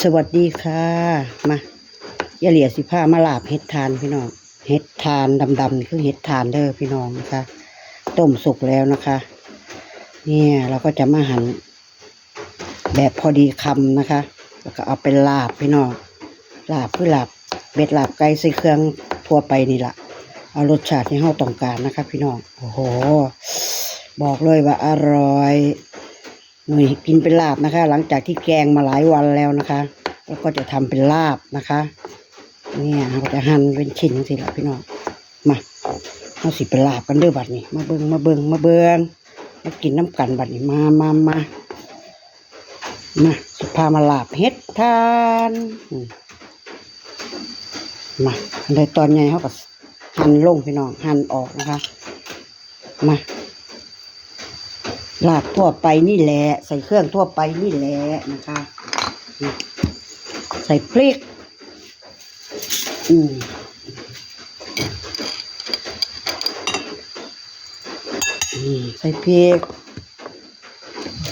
สวัสดีค่ะ มาอย่าเหลียสิผ้ามาลาบเห็ดทานพี่น้องเห็ดทานดำๆนี่คือเห็ดทานเด้อพี่น้องนะคะ ต้มสุกแล้วนะคะ เนี่ยเราก็จะมาหั่นแบบพอดีคำนะคะ แล้วก็เอาไปลาบพี่น้องลาบคือลาบเบ็ดลาบไก่ใส่เครื่องทั่วไปนี่แหละเอารสชาติที่เราต้องการนะคะ พี่น้องโอ้โห บอกเลยว่าอร่อย หน่วยกินเป็นลาบนะคะ หลังจากที่แกงมาหลายวันแล้วนะคะ แล้วก็จะทำเป็นลาบนะคะเนี่ยเราจะหั่นเป็นชิ้นสิละพี่น้องมาเอาสิเป็นลาบกันเด้อบัดนี้ มาเบิงมาเบิงมาเบิงมากินน้ำกันบัดนี้มามามามาสิพามาลาบเฮ็ดทานมาอันตอนใหญ่เขาก็หั่นลงพี่น้องหั่นออกนะคะ มา ลาบทั่วไปนี่แหละ ใส่เครื่องทั่วไปนี่แหละนะคะ ใส่พริก อืมใส่พริก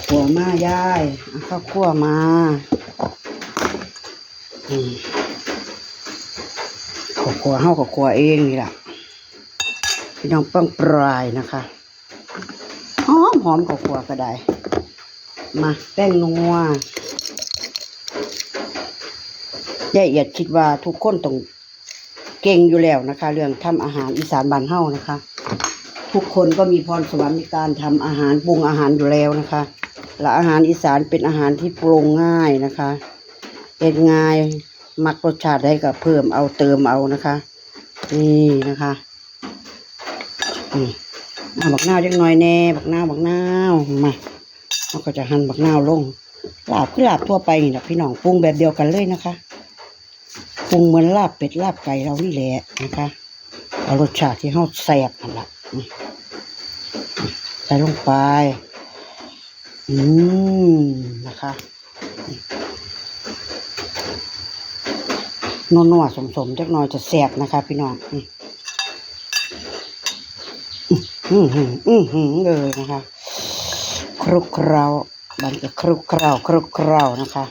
ขัวมายายเอาข้าวคั่วมาข้าวคั่วเฮากับคั่วเองนี่แหละพี่น้องเป้องปลายนะคะ หอมหอมกว่าก็ได้ มาแป้งนัวยายเอียดคิดว่าทุกคนต้องเก่งอยู่แล้วนะคะ เรื่องทำอาหารอีสานบ้านเฮานะคะ ทุกคนก็มีพรสวรรค์ในการทำอาหารปรุงอาหารอยู่แล้วนะคะ และอาหารอีสานเป็นอาหารที่ปรุงง่ายนะคะเอ็ดง่ายมักรสชาติได้ก็เพิ่มเอาเติมเอานะคะ นี่นะคะนี่ เอาบักนาวจักหน่อยแน่บักนาวบักนาวมาเราก็จะหั่นบักนาวลงลาบคือลาบทั่วไปนี่แหละพี่น้องปรุงแบบเดียวกันเลยนะคะปรุงเหมือนลาบเป็ดลาบไก่เรานี่แหละนะคะเอารสชาติที่เขาแซ่บนั่นแหละใส่ลงไป อืมนะคะนัวๆสมๆจักหน่อยจะแซ่บนะคะ พี่น้อง อืมอืมหืมอืมเลยนะคะ ครุกเคราบันจะครุกเคราครุกเครานะคะ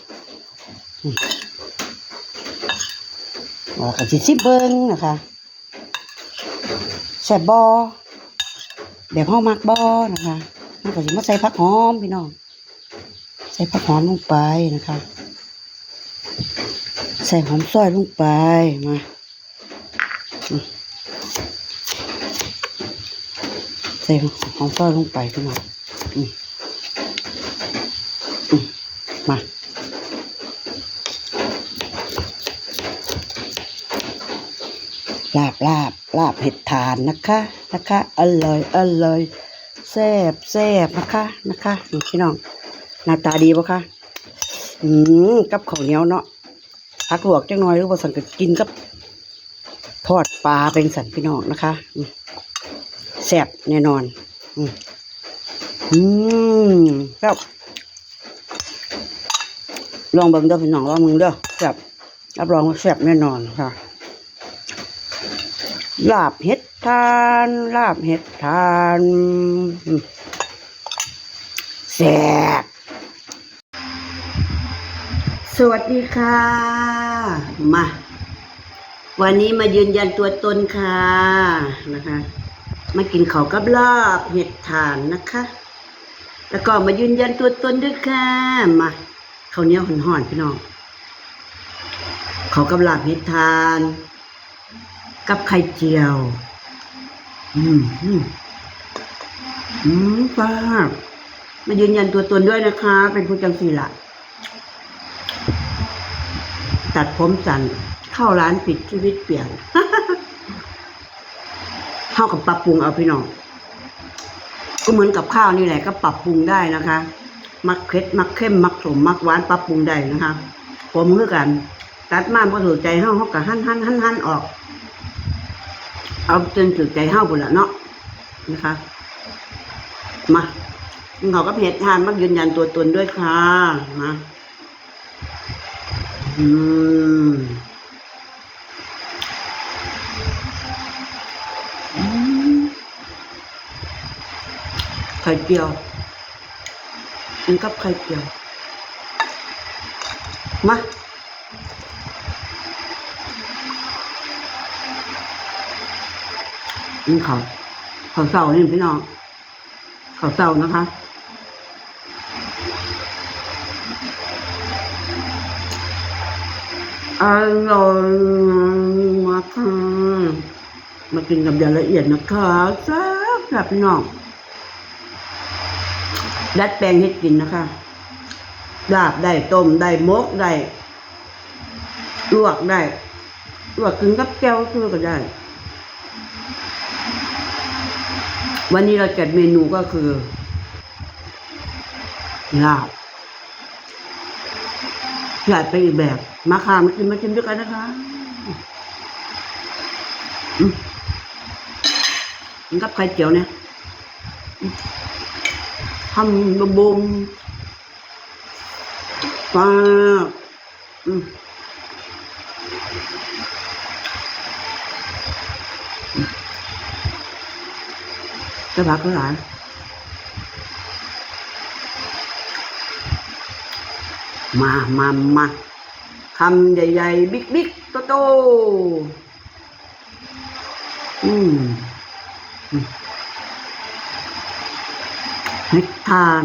มแล้วก็จิซิเบิ้งนะคะแซ่บบอแบบห้ามักบอนะคะมันก็จะมาใส่ผักหอมพี่น้องใส่ผักหอมลงไปนะคะ ใส่หอมซอยลงไปมา ส่หอมซอยลงไปพี่น้องอืมอืมมาลาบลาบลาบเห็ดทานนะคะ นะคะอร่อยอร่อยแซ่บแซ่บนะคะนะคะนี่พี่น้องหน้าตาดีปะคะอืมกับข้าวเหนียวเนาะพักหลวกจังหน่อยหรือว่าสันก็กินกับทอดปลาเป็นสันพี่น้องนะคะอืม แซ่บแน่นอน อืมอืมครับลองเบิ่งเด้อพี่น้องลองมึงเด้อแซ่บรับรองว่าแซ่บแน่นอนค่ะ ลาบเห็ดทาน ลาบเห็ดทานอืมแซ่บสวัสดีค่ะ มา วันนี้มายืนยันตัวตนค่ะนะคะ มากินเขากับลาบเห็ดถานนะคะ แล้วก็มายืนยันตัวตนด้วยค่ะ มาเขาเนี้ยห่อนๆพี่น้องเขากับลาบเห็ดถาน กับไข่เจียว อืมอืมอืมป้ามายืนยันตัวตนด้วยนะคะ เป็นผู้จังสีละตัดผมสั้นเข้าร้านปิดชีวิตเปลี่ยน เข้ากับปรับปรุงเอาพี่น้องก็เหมือนกับข้าวนี่แหละก็ปรับปรุงได้นะคะ มักเค็ดมักเข้มมักสมมักหวานปรับปรุงได้นะคะผมคือกัน ตัดมาพอถูกใจเฮาเฮาก็หั่นหั่นหั่นหั่นออก เอาจนถูกใจเฮาพุ่นละเนาะนะคะ มาเขาก็เพจทานมักยืนยันตัวตนด้วยค่ะมาอืม ข่เจียวกินกับไข่เจียวมานี่เขาเขาเศร้านี่พี่น้องเขาเศร้านะคะอร่อยมากค่ะมากินกับอย่างละเอียดนะคะแซ่บแบบพี่น้อง ดัดแปลงให้กินนะคะลาบได้ต้มได้มกได้ลวกได้ลวกกินกับแก้วซื้อก็ได้ วันนี้เราจัดเมนูก็คือลาบอยากไปอีกแบบ มาค่ะมากินมาชิมด้วยกันนะคะกินกับไข่เจียวเนี่ย ทำบะบมปาอืมจะพักก็หลายมามามาคำใหญ่ๆ บิ๊กบิ๊กโตโตอืม นิทาน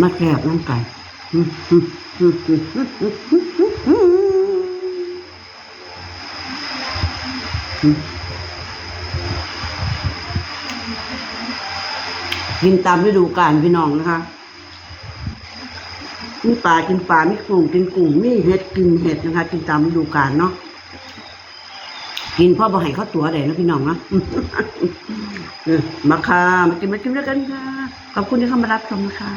มาแกบน้ไกันกินตามฤดูกาลพี่น้องนะคะ มีปลากินปลามีกุ้งกินกุ้งมีเห็ดกินเห็ดนะคะกินตามฤดูกาลเนาะกินพ่อบ่ให้เข้าตัวใดนะพี่น้องนะมาค่ะมากินมากินด้วยกันค่ะขอบคุณที่เข้ามารับชมนะคะ